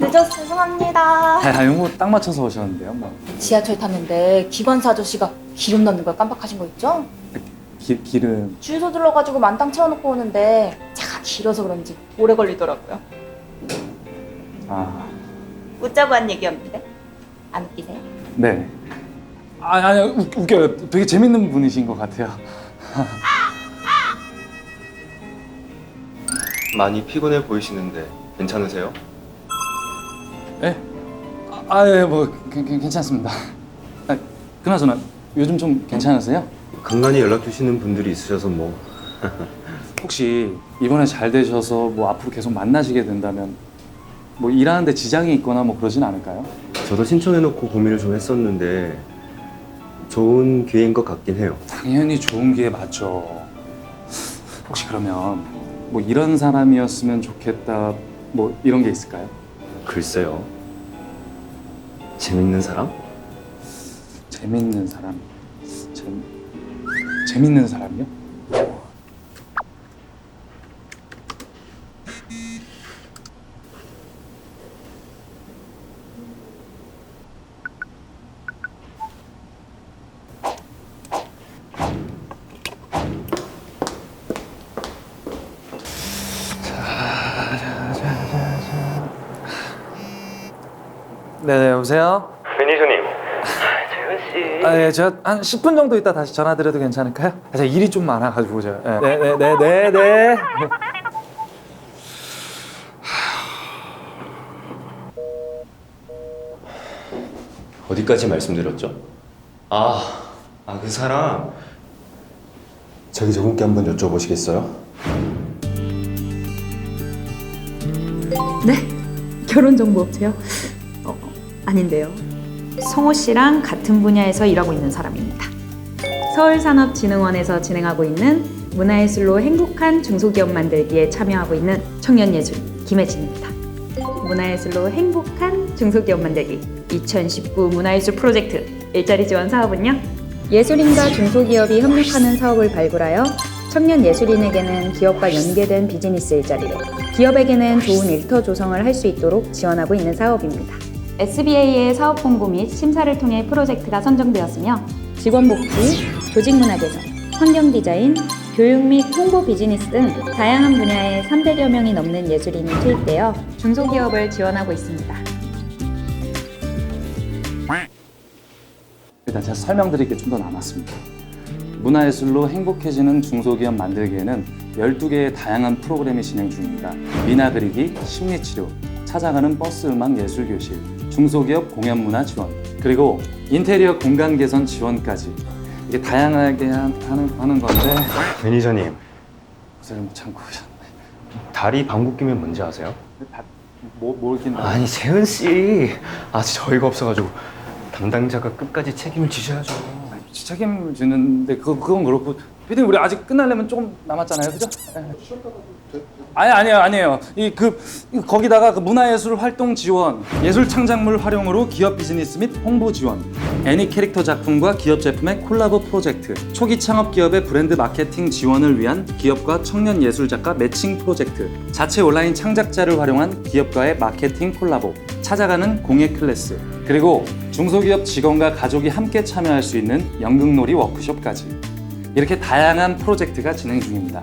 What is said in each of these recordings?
늦어서 죄송합니다. 아, 이거 뭐딱 맞춰서 오셨는데요. 뭐 지하철 탔는데 기관사 아저씨가 기름 넣는 걸 깜빡하신 거 있죠? 기, 기름. 주유소 들러가지고 만땅 채워놓고 오는데 차가 길어서 그런지 오래 걸리더라고요. 아, 웃자고 한 얘기였는데 안 웃기세요? 네. 아, 아니 웃- 웃겨요. 되게 재밌는 분이신 것 같아요. 많이 피곤해 보이시는데 괜찮으세요? 예? 아, 아, 예, 뭐 괜- 괜- 괜찮습니다. 아, 그나저나 요즘 좀 괜찮으세요? 간간히 연락 주시는 분들이 있으셔서 뭐 혹시 이번에 잘 되셔서 뭐 앞으로 계속 만나시게 된다면 뭐 일하는데 지장이 있거나 뭐 그러진 않을까요? 저도 신청해놓고 고민을 좀 했었는데 좋은 기회인 것 같긴 해요. 당연히 좋은 기회 맞죠. 혹시 그러면 뭐 이런 사람이었으면 좋겠다 뭐 이런 게 있을까요? 글쎄요. 재밌는 사람? 재밌는 사람, 재 재밌는 사람이요? 네, 여보세요. 매니저님. 아, 예, 제가 한 10분 정도 있다 다시 전화드려도 괜찮을까요? 아, 제가 일이 좀 많아가지고 제가. 네, 네, 네, 네, 네. 어디까지 말씀드렸죠? 아, 아 그 사람. 자기 저분께 한번 여쭤보시겠어요? 네? 결혼 정보 업체요? 어, 아닌데요. 성호 씨랑 같은 분야에서 일하고 있는 사람입니다. 서울산업진흥원에서 진행하고 있는 문화예술로 행복한 중소기업 만들기에 참여하고 있는 청년예술 김혜진입니다. 문화예술로 행복한 중소기업 만들기 2019 문화예술 프로젝트 일자리 지원 사업은요. 예술인과 중소기업이 협력하는 사업을 발굴하여 청년 예술인에게는 기업과 연계된 비즈니스 일자리를, 기업에게는 좋은 일터 조성을 할 수 있도록 지원하고 있는 사업입니다. SBA의 사업 홍보 및 심사를 통해 프로젝트가 선정되었으며 직원 복지, 조직 문화 개선, 환경 디자인, 교육 및 홍보 비즈니스 등 다양한 분야에 300여 명이 넘는 예술인이 투입되어 중소기업을 지원하고 있습니다. 일단 제가 설명드릴 게 좀 더 남았습니다. 문화예술로 행복해지는 중소기업 만들기에는 12개의 다양한 프로그램이 진행 중입니다. 미나 그리기, 심리치료, 찾아가는 버스 음악 예술 교실, 중소기업 공연 문화 지원, 그리고 인테리어 공간 개선 지원까지 이게 다양하게 한- 하는, 하는 건데 매니저님, 고생을 못 참고 오셨네. 다리 방귀 끼면 뭔지 아세요? 다, 뭐, 뭘 낀다? 아니 세은 씨, 아직 저희가 없어가지고 담당자가 끝까지 책임을 지셔야죠. 책임을 지는데 그 그건 그렇고 피디님 우리 아직 끝나려면 조금 남았잖아요, 그죠? 예. 아니 아니에요 아니에요 이 그 거기다가 그 문화예술 활동 지원 예술 창작물 활용으로 기업 비즈니스 및 홍보 지원 애니 캐릭터 작품과 기업 제품의 콜라보 프로젝트 초기 창업 기업의 브랜드 마케팅 지원을 위한 기업과 청년 예술 작가 매칭 프로젝트 자체 온라인 창작자를 활용한 기업과의 마케팅 콜라보 찾아가는 공예 클래스 그리고 중소기업 직원과 가족이 함께 참여할 수 있는 연극놀이 워크숍까지. 이렇게 다양한 프로젝트가 진행 중입니다.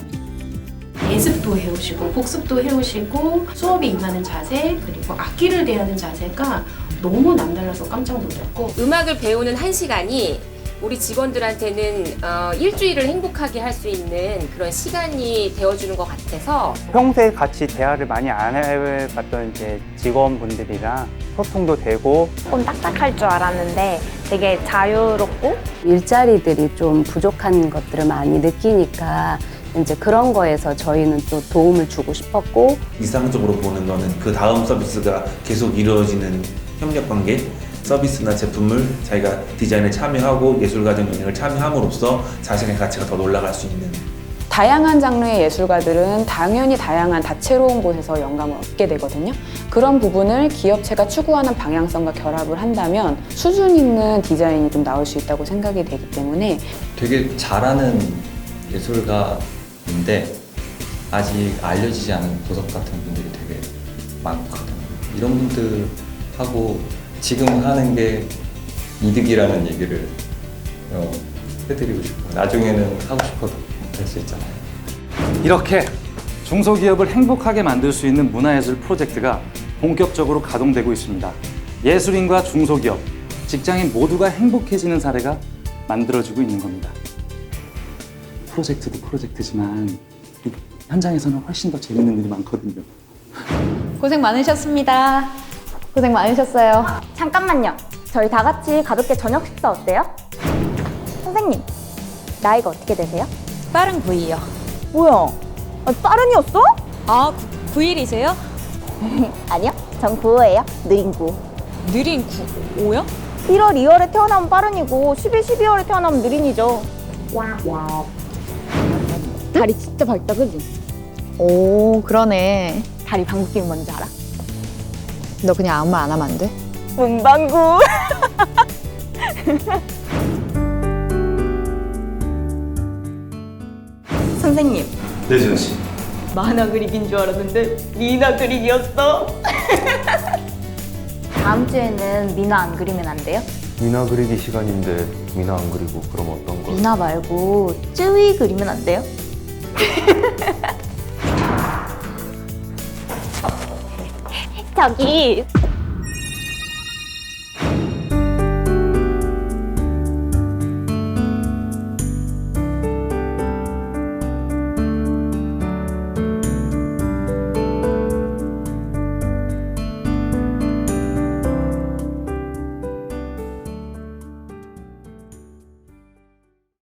예습도 해오시고 복습도 해오시고 수업에 임하는 자세 그리고 악기를 대하는 자세가 너무 남달라서 깜짝 놀랐고. 음악을 배우는 한 시간이 우리 직원들한테는 어, 일주일을 행복하게 할 수 있는 그런 시간이 되어주는 것 같아서. 평소에 같이 대화를 많이 안 해봤던 이제 직원분들이랑 소통도 되고 조금 딱딱할 줄 알았는데 되게 자유롭고 일자리들이 좀 부족한 것들을 많이 느끼니까 이제 그런 거에서 저희는 또 도움을 주고 싶었고 이상적으로 보는 거는 그 다음 서비스가 계속 이루어지는 협력 관계 서비스나 제품을 자기가 디자인에 참여하고 예술가적 영역을 참여함으로써 자신의 가치가 더 올라갈 수 있는 다양한 장르의 예술가들은 당연히 다양한 다채로운 곳에서 영감을 얻게 되거든요. 그런 부분을 기업체가 추구하는 방향성과 결합을 한다면 수준 있는 디자인이 좀 나올 수 있다고 생각이 되기 때문에 되게 잘하는 예술가인데 아직 알려지지 않은 보석 같은 분들이 되게 많거든요. 이런 분들하고 지금 하는 게 이득이라는 얘기를 어, 해드리고 싶어요. 나중에는 하고 싶어도 할수 있잖아요. 이렇게 중소기업을 행복하게 만들 수 있는 문화예술 프로젝트가 본격적으로 가동되고 있습니다. 예술인과 중소기업, 직장인 모두가 행복해지는 사례가 만들어지고 있는 겁니다. 프로젝트도 프로젝트지만 이 현장에서는 훨씬 더 재밌는 일이 많거든요. 고생 많으셨습니다. 고생 많으셨어요. 잠깐만요. 저희 다 같이 가볍게 저녁 식사 어때요? 선생님, 나이가 어떻게 되세요? 빠른 구이요. 뭐야? 아, 빠른이었어? 아, 구, 9일이세요? 아니요, 전 9호예요. 느린 9. 느린 9, 5요? 1월, 2월에 태어나면 빠른이고 11, 12월에 태어나면 느린이죠. 다리 진짜 밝다, 그지? 오, 그러네. 다리 방귀 뭔지 알아? 너 그냥 아무 말 안 하면 안 돼? 문방구. 선생님, 네, 지은 씨. 만화 그리기인 줄 알았는데 미나 그리기였어. 다음 주에는 미나 안 그리면 안 돼요? 미나 그리기 시간인데 미나 안 그리고 그럼 어떤 거? 미나 말고 쯔위 그리면 안 돼요? 저기